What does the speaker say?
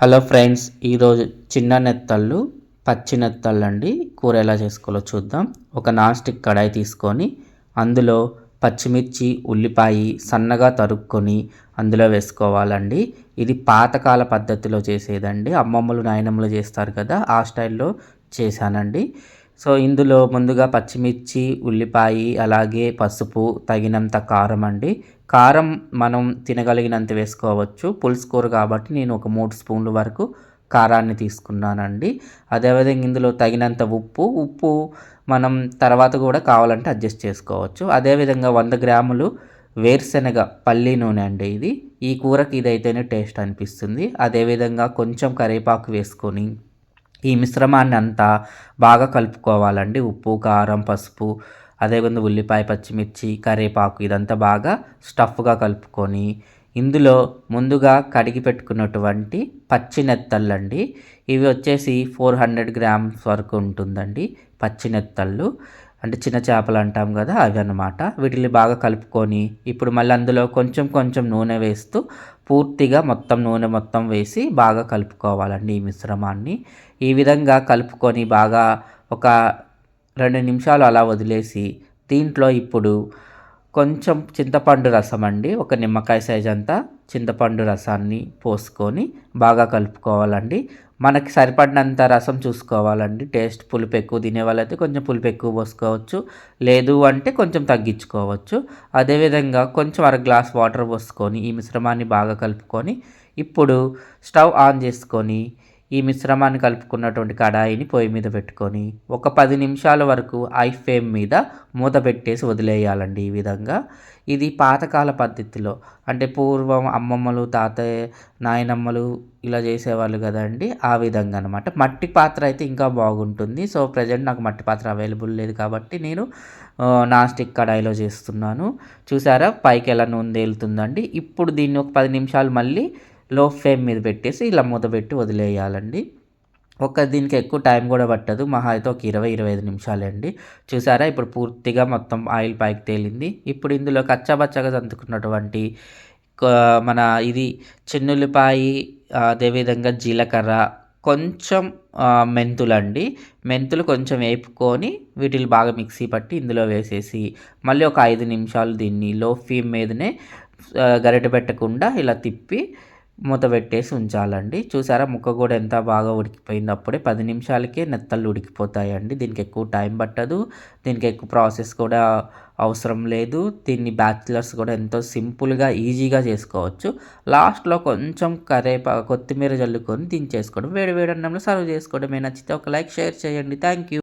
Hello friends ఈరోజు చిన్న నెత్తళ్ళు పచ్చి నెత్తళ్ళు అండి కూర ఎలా చేసుకోవాలో చూద్దాం. ఒక నాన్ స్టిక్ కడాయి తీసుకొని అందులో పచ్చిమిర్చి ఉల్లిపాయ సన్నగా తరుక్కొని అందులో వేసుకోవాలండి. ఇది పాతకాల పద్ధతిలో చేసేదండి. అమ్మమ్మలు నాయనమ్మలు చేస్తారు కదా ఆ స్టైల్లో చేశానండి. సో ఇందులో ముందుగా పచ్చిమిర్చి ఉల్లిపాయ అలాగే పసుపు తగినంత కారం అండి కారం మనం తినగలిగినంత వేసుకోవచ్చు. పులుసు కూర కాబట్టి నేను ఒక మూడు స్పూన్ల వరకు కారాన్ని తీసుకున్నానండి. అదేవిధంగా ఇందులో తగినంత ఉప్పు ఉప్పు మనం తర్వాత కూడా కావాలంటే అడ్జస్ట్ చేసుకోవచ్చు. అదేవిధంగా వంద గ్రాములు వేరుశనగ పల్లి నూనె అండి ఇది. ఈ కూరకి ఇదైతేనే టేస్ట్ అనిపిస్తుంది. అదేవిధంగా కొంచెం కరివేపాకు వేసుకొని ఈ మిశ్రమాన్ని అంతా బాగా కలుపుకోవాలండి. ఉప్పు కారం పసుపు అదేవిధంగా ఉల్లిపాయ పచ్చిమిర్చి కరివేపాకు ఇదంతా బాగా స్టఫ్గా కలుపుకొని ఇందులో ముందుగా కడిగి పెట్టుకున్నటువంటి పచ్చి నెత్తళ్ళండి. ఇవి వచ్చేసి ఫోర్ హండ్రెడ్ గ్రామ్స్ వరకు ఉంటుందండి పచ్చి నెత్తళ్ళు. అంటే చిన్న చేపలు అంటాం కదా అవి అనమాట వీటిని బాగా కలుపుకొని ఇప్పుడు మళ్ళీ అందులో కొంచెం కొంచెం నూనె వేస్తూ పూర్తిగా మొత్తం నూనె మొత్తం వేసి బాగా కలుపుకోవాలండి ఈ మిశ్రమాన్ని. ఈ విధంగా కలుపుకొని బాగా ఒక రెండు నిమిషాలు అలా వదిలేసి దీంట్లో ఇప్పుడు కొంచెం చింతపండు రసం అండి. ఒక నిమ్మకాయ సైజ్ అంతా చింతపండు రసాన్ని పోసుకొని బాగా కలుపుకోవాలండి. మనకి సరిపడినంత రసం చూసుకోవాలండి. టేస్ట్ పులుపు ఎక్కువ తినే వాళ్ళైతే కొంచెం పులుపు ఎక్కువ పోసుకోవచ్చు. లేదు అంటే కొంచెం తగ్గించుకోవచ్చు. అదేవిధంగా కొంచెం అర గ్లాస్ వాటర్ పోసుకొని ఈ మిశ్రమాన్ని బాగా కలుపుకొని ఇప్పుడు స్టవ్ ఆన్ చేసుకొని ఈ మిశ్రమాన్ని కలుపుకున్నటువంటి కడాయిని పొయ్యి మీద పెట్టుకొని ఒక పది నిమిషాల వరకు ఐ ఫ్లేమ్ మీద మూత పెట్టేసి వదిలేయాలండి ఈ విధంగా. ఇది పాతకాల పద్ధతిలో అంటే పూర్వం అమ్మమ్మలు తాతయ్య నాయనమ్మలు ఇలా చేసేవాళ్ళు కదండి ఆ విధంగా అనమాట మట్టి పాత్ర అయితే ఇంకా బాగుంటుంది. సో ప్రజెంట్ నాకు మట్టి పాత్ర అవైలబుల్ లేదు కాబట్టి నేను నాన్ స్టిక్ కడాయిలో చేస్తున్నాను. చూసారా? పైకి ఎలా నూనె తేలుతుందండి. ఇప్పుడు దీన్ని ఒక పది నిమిషాలు మళ్ళీ లో ఫ్లేమ్ మీద పెట్టేసి ఇలా మూత పెట్టి వదిలేయాలండి. ఒక దీనికి ఎక్కువ టైం కూడా పట్టదు. మహా అయితే ఒక ఇరవై ఇరవై ఐదు నిమిషాలే అండి. చూసారా? ఇప్పుడు పూర్తిగా మొత్తం ఆయిల్ పైకి తేలింది. ఇప్పుడు ఇందులో కచ్చాబచ్చగా దంతుకున్నటువంటి మన ఇది చిన్నుల్లిపాయి అదేవిధంగా జీలకర్ర కొంచెం మెంతులండి. మెంతులు కొంచెం వేపుకొని వీటిని బాగా మిక్సీ పట్టి ఇందులో వేసేసి మళ్ళీ ఒక ఐదు నిమిషాలు దీన్ని లో ఫ్లేమ్ మీదనే గరిట పెట్టకుండా ఇలా తిప్పి మూత పెట్టేసి ఉంచాలండి. చూసారా ముక్క కూడా ఎంత బాగా ఉడికిపోయింది అప్పుడే పది నిమిషాలకే నెత్తళ్ళు ఉడికిపోతాయండి. దీనికి ఎక్కువ టైం పట్టదు. దీనికి ఎక్కువ ప్రాసెస్ కూడా అవసరం లేదు. దీన్ని బ్యాచిలర్స్ కూడా ఎంతో సింపుల్గా ఈజీగా చేసుకోవచ్చు. లాస్ట్లో కొంచెం కరేపా కొత్తిమీర జల్లుకొని దించేసుకోవడం వేడి వేడి అన్నంలో సర్వ్ చేసుకోవడం. నచ్చితే ఒక లైక్ షేర్ చేయండి. Thank you.